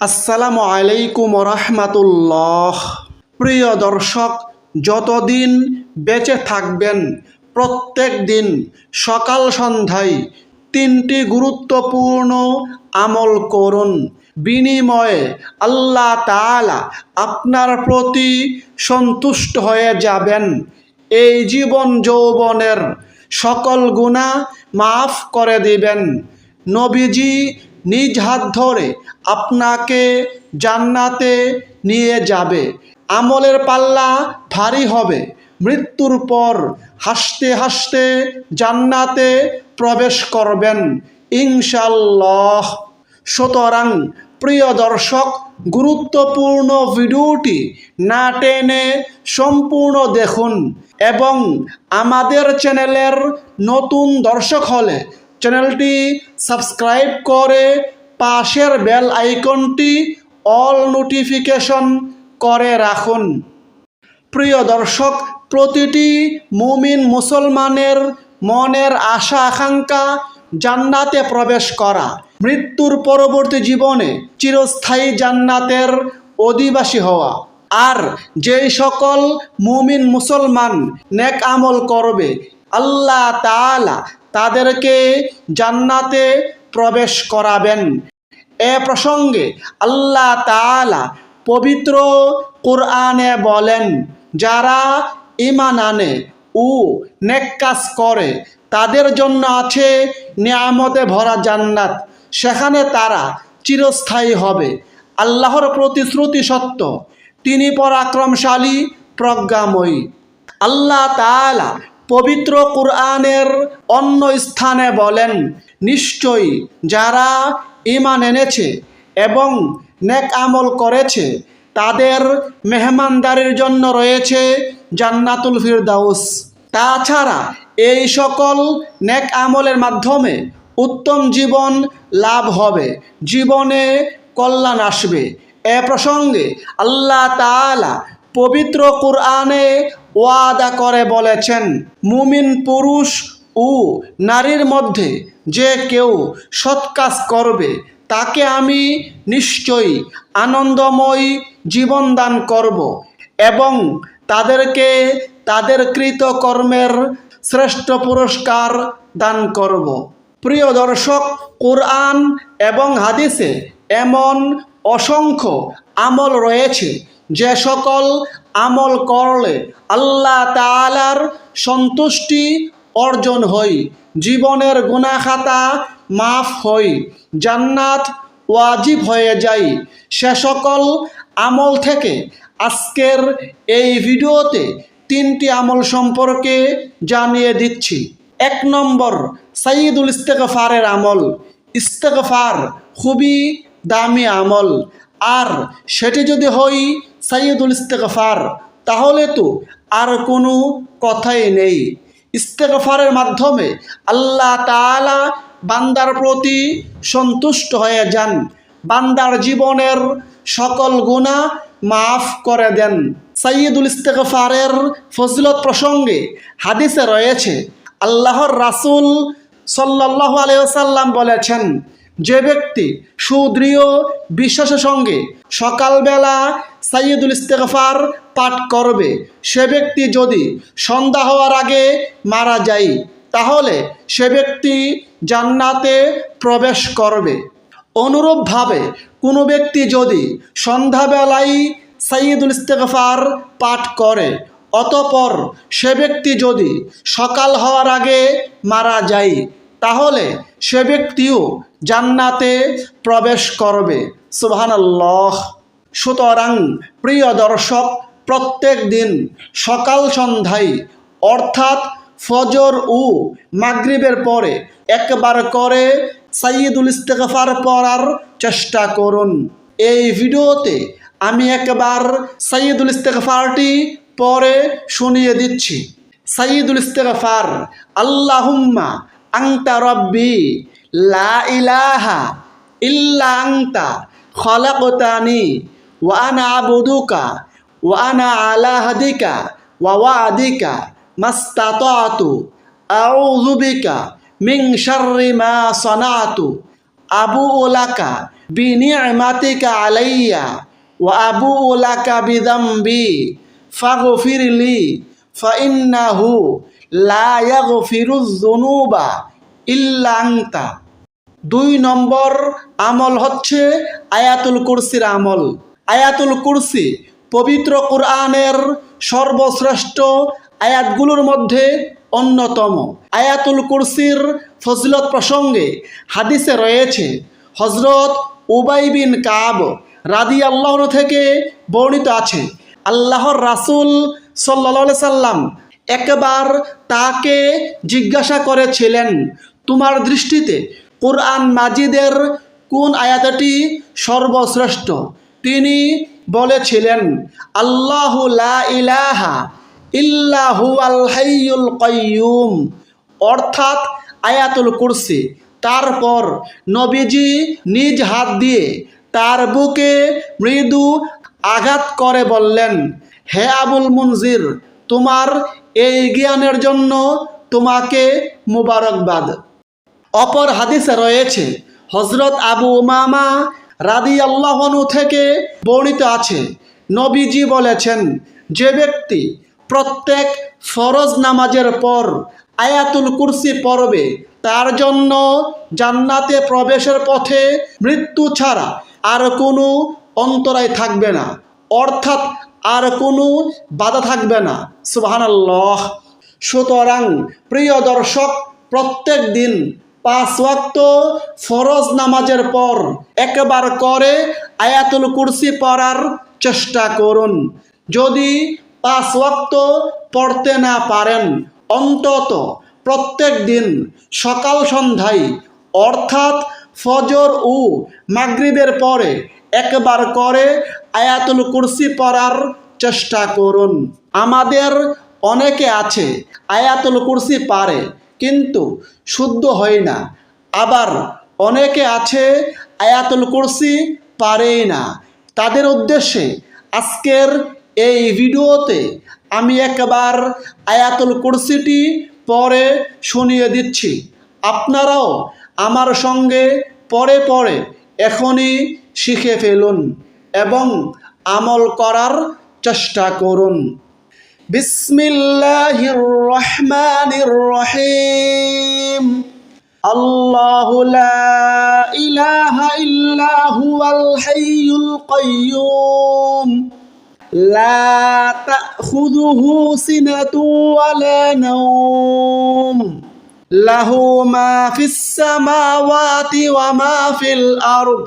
আসসালামু আলাইকুম রহমাতুল্লাহ। প্রিয় দর্শক, যতদিন বেঁচে থাকবেন, প্রত্যেক দিন সকাল সন্ধ্যায় তিনটি গুরুত্বপূর্ণ আমল করুন। বিনিময়ে আল্লাহ তাআলা আপনার প্রতি সন্তুষ্ট হয়ে যাবেন। এই জীবন যৌবনের সকল গুণা মাফ করে দিবেন। নবীজি নিজ হাত ধরে আপনাকে জান্নাতে নিয়ে যাবে। আমলের পাল্লা ভারী হবে। মৃত্যুর পর হাসতে হাসতে জান্নাতে প্রবেশ করবেন ইনশাল্লাহ সুতরাং প্রিয় দর্শক, গুরুত্বপূর্ণ ভিডিওটি না টেনে সম্পূর্ণ দেখুন এবং আমাদের চ্যানেলের নতুন দর্শক হলে চ্যানেলটি সাবস্ক্রাইব করে পাশের বেল আইকনটি অল নোটিফিকেশন করে রাখুন। প্রিয় দর্শক, প্রতিটি মুমিন মুসলমানের মনের আশা, আকাঙ্ক্ষা জান্নাতে প্রবেশ করা, মৃত্যুর পরবর্তী জীবনে চিরস্থায়ী জান্নাতের অধিবাসী হওয়া। আর যেই সকল মুমিন মুসলমান নেক আমল করবে, আল্লাহ তাআলা তাদেরকে জান্নাতে প্রবেশ করাবেন। এ প্রসঙ্গে আল্লাহ তাআলা পবিত্র কোরআনে বলেন, যারা ইমান আনে ও নেক কাজ করে, তাদের জন্য আছে নিয়ামতে ভরা জান্নাত। সেখানে তারা চিরস্থায়ী হবে। আল্লাহর প্রতিশ্রুতি সত্য তিনি পরাক্রমশালী, প্রজ্ঞাময়ী। আল্লাহ তাআলা পবিত্র কোরআনের অন্য স্থানে বলেন নিশ্চয়ই যারা ইমান এনেছে এবং নেক আমল করেছে, তাদের মেহমানদারির জন্য রয়েছে জান্নাতুল ফিরদাউস। তাছাড়া এই সকল নেক আমলের মাধ্যমে উত্তম জীবন লাভ হবে, জীবনে কল্যাণ আসবে। এ প্রসঙ্গে আল্লাহ তাআলা পবিত্র কোরআনে ওয়াদা করে বলেছেন, মুমিন পুরুষ ও নারীর মধ্যে যে কেউ সৎ কাজ করবে, তাকে আমি নিশ্চয়ই আনন্দময় জীবন দান করব এবং তাদেরকে তাদের কৃত কর্মের শ্রেষ্ঠ পুরস্কার দান করব। প্রিয় দর্শক, কোরআন এবং হাদিসে এমন অসংখ্য আমল রয়েছে যে সকল আমল করলে আল্লাহ তাআলার সন্তুষ্টি অর্জন হই জীবনের গুণাখাতা মাফ হই জান্নাত ওয়াজিব হয়ে যাই সে সকল আমল থেকে আজকের এই ভিডিওতে তিনটি আমল সম্পর্কে জানিয়ে দিচ্ছি। এক নম্বর সাইদুল ইস্তেকফারের আমল। ইস্তেকফার খুবই দামি আমল। আর সেটি যদি হই সাইয়দুল ইস্তেকফার তাহলে তো আর কোনো কথাই নেই। ইস্তেকফারের মাধ্যমে আল্লাহ তাআলা বান্দার প্রতি সন্তুষ্ট হয়ে যান। বান্দার জীবনের সকল গুণা মাফ করে দেন। সাইয়দুল ইস্তেকফারের ফজলত প্রসঙ্গে হাদিসে রয়েছে, আল্লাহর রাসূল সাল্লাল্লাহু আলাইহি ওয়াসাল্লাম বলেছেন যে ব্যক্তি সুদৃঢ় বিশ্বাসের সঙ্গে সকালবেলা সাইয়দুল ইস্তেগফার পাঠ করবে, সে ব্যক্তি যদি সন্ধ্যা হওয়ার আগে মারা যায়, তাহলে সে ব্যক্তি জান্নাতে প্রবেশ করবে। অনুরূপভাবে কোনো ব্যক্তি যদি সন্ধ্যাবেলায় সাইয়দুল ইস্তেগফার পাঠ করে, অতপর সে ব্যক্তি যদি সকাল হওয়ার আগে মারা যায় তাহলে সে ব্যক্তিও জান্নাতে প্রবেশ করবে। সুবহানাল্লাহ। সুতরাং প্রিয় দর্শক, প্রত্যেক দিন সকাল সন্ধ্যায়, অর্থাৎ ফজর ও মাগরিবের পরে একবার করে সাইয়দুল ইস্তেগফার পড়ার চেষ্টা করুন। এই ভিডিওতে আমি একবার সাইয়দুল ইস্তেগফারটি পরে শুনিয়ে দিচ্ছি। সাইয়দুল ইস্তেগফার, আল্লাহুম্মা আংতা রব্বি, লা ইলাহা ইল্লা আংতা, খলাকতানি, ওয়া আনা আবুদুকা, ওয়া আনা আলা হাদিকা, ওয়া ওয়াদিকা, মাস্তাতাতু, আউযু বিকা মিন শাররি মা সানাতু, আবু লাকা বিনি'মাতিকা আলাইয়া, ওয়া আবু লাকা বিদাম্বি ফাগফিরলি ফাইন্নাহু লা ইয়াগফিরুয যুনুবা ইল্লা দুই নম্বর আমল হচ্ছে আয়াতুল কুরসির আমল। আয়াতুল কুরসি পবিত্র কোরআনের সর্বশ্রেষ্ঠ আয়াতগুলোর মধ্যে অন্যতম। আয়াতুল কুরসির ফজিলত প্রসঙ্গে হাদিসে রয়েছে হজরত উবাই বিন কাব রাদি আল্লাহর থেকে বর্ণিত আছে, আল্লাহর রাসুল সাল্লা সাল্লাম একবার তাকে জিজ্ঞাসা করেছিলেন, তোমার দৃষ্টিতে কোরআন মাজিদের কোন আয়াতটি সর্বশ্রেষ্ঠ? তিনি বলেছিলেন, আল্লাহ ইলাহা ইল্লাহু আল হাইয়ুল কাইয়ুম। অর্থাৎ আয়াতুল কুরসি। তারপর নবীজি নিজ হাত দিয়ে তার বুকে মৃদু আঘাত করে বললেন, হে আবুল মুনজির, তোমার এই জ্ঞানের জন্য তোমাকে মুবারকবাদ। অপর হাদিসে রয়েছে হজরত আবু মামা রাদি আল্লাহনু থেকে বর্ণিত আছে, নবীজি বলেছেন, যে ব্যক্তি প্রত্যেক ফরজ নামাজের পর আয়াতুল কুরসি পড়বে, তার জন্য জান্নাতে প্রবেশের পথে মৃত্যু ছাড়া আর কোনো অন্তরায় থাকবে না। অর্থাৎ আর কোনো বাধা থাকবে না। সুবহানাল্লাহ। সুতরাং প্রিয় দর্শক, প্রত্যেক দিন পাঁচ ওয়াক্ত ফরজ নামাজের পর একবার করে আয়াতুল কুরসি পড়ার চেষ্টা করুন। যদি পাঁচ ওয়াক্ত পড়তে না পারেন, অন্তত প্রত্যেক দিন সকাল সন্ধ্যায়, অর্থাৎ ফজর ও মাগরিবের পরে একবার করে আয়াতুল কুরসি পড়ার চেষ্টা করুন। আমাদের অনেকে আছে আয়াতুল কুরসি পারে, কিন্তু শুদ্ধ হয় না। আবার অনেকে আছে আয়াতুল কুরসি পারেই না। তাদের উদ্দেশ্যে আজকের এই ভিডিওতে আমি একবার আয়াতুল কুরসিটি পরে শুনিয়ে দিচ্ছি। আপনারাও আমার সঙ্গে পরে পরে এখনই শিখে ফেলুন। এবং আমল করার চেষ্টা করুন। বিসমিল্লাহির রহমানির রহিম আল্লাহু লা ইলাহা ইল্লা হুয়াল হাইয়ুল কাইয়্যুম লা তাখুযুহু সিনাতু ওয়ালা নাওম। লাহু মা ফিস সামাওয়াতি ওয়া মা ফিল আরদ।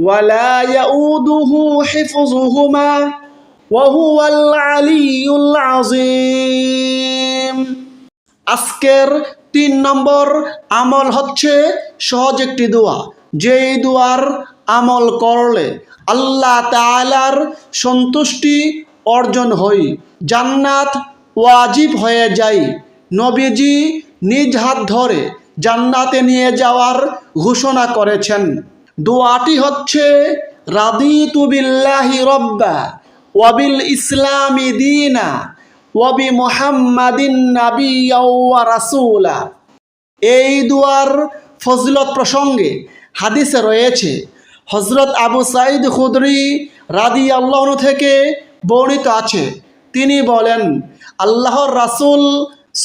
ولا يؤوده حفظهما وهو العلي العظيم আজকের তিন নম্বর আমল হচ্ছে সহজ একটি দোয়া যেই দোয়ার আমল করলে আল্লাহ তাআলার সন্তুষ্টি অর্জন হই জান্নাত ওয়াজিব হয়ে যায় নবীজি নিজ হাত ধরে জান্নাতে নিয়ে যাওয়ার ঘোষণা করেছেন দোয়াটি হচ্ছে, রাদিতু বিল্লাহি রব্বা ওয়াবিল ইসলামি দিনা ওয়াবি মুহাম্মাদিন নাবিয়্যা ওয়া রাসূলা। এই দুয়ার ফজলত প্রসঙ্গে হাদিসে রয়েছে হজরত আবু সাইদ খুদরি রাদি আল্লাহ থেকে বর্ণিত আছে। তিনি বলেন, আল্লাহর রাসূল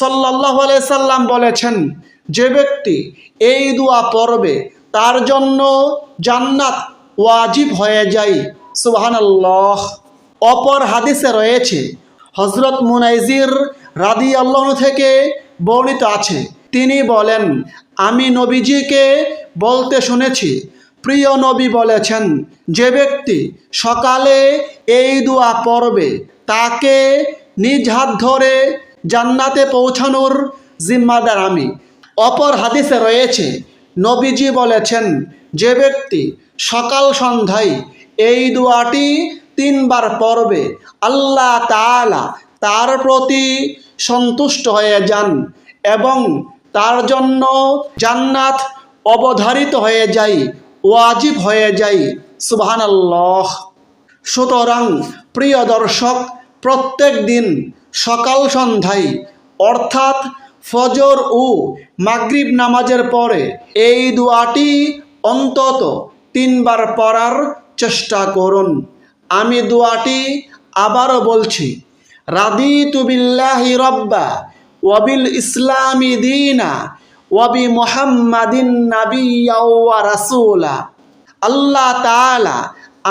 সাল্লাহ সাল্লাম বলেছেন, যে ব্যক্তি এই দোয়া পড়বে তার জন্য জান্নাত ওয়াজিব হয়ে যায়। সুবহানাল্লাহ। অপর হাদিসে রয়েছে হজরত মুনাইজির রাদি আল্লাহ থেকে বর্ণিত আছে। তিনি বলেন, আমি নবীজিকে বলতে শুনেছি, প্রিয় নবী বলেছেন, যে ব্যক্তি সকালে এই দোয়া পড়বে, তাকে নিজ হাত ধরে জান্নাতে পৌঁছানোর জিম্মাদার আমি। অপর হাদিসে রয়েছে নবীজি বলেছেন, যে ব্যক্তি সকাল সন্ধ্যায় এই দোয়াটি তিনবার পড়বে, আল্লাহ তাআলা তার প্রতি সন্তুষ্ট হয়ে যান এবং তার জন্য জান্নাত অবধারিত হয়ে যায়, ওয়াজিব হয়ে যায়। সুবহানাল্লাহ। সুতরাং প্রিয় দর্শক, প্রত্যেক দিন সকাল সন্ধ্যায়, অর্থাৎ ফজর ও মাগরিব নামাজের পরে এই দোয়াটি অন্তত তিনবার পড়ার চেষ্টা করুন। আমি দোয়াটি আবারও বলছি, রাদিতু বিল্লাহি রব্বা ওয়াবিল ইসলামি দিনা ওয়াবি মুহাম্মাদিন নাবিয়্যা ওয়া রাসূলা। আল্লাহ তাআলা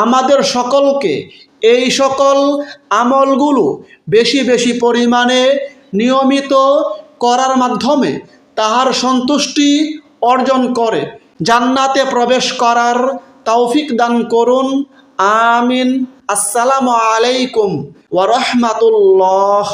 আমাদের সকলকে এই সকল আমলগুলো বেশি বেশি পরিমাণে নিয়মিত করার মাধ্যমে তাহার সন্তুষ্টি অর্জন করে। জান্নাতে প্রবেশ করার তৌফিক দান করুন। আমিন। আসসালামু আলাইকুম ওয়া রাহমাতুল্লাহ।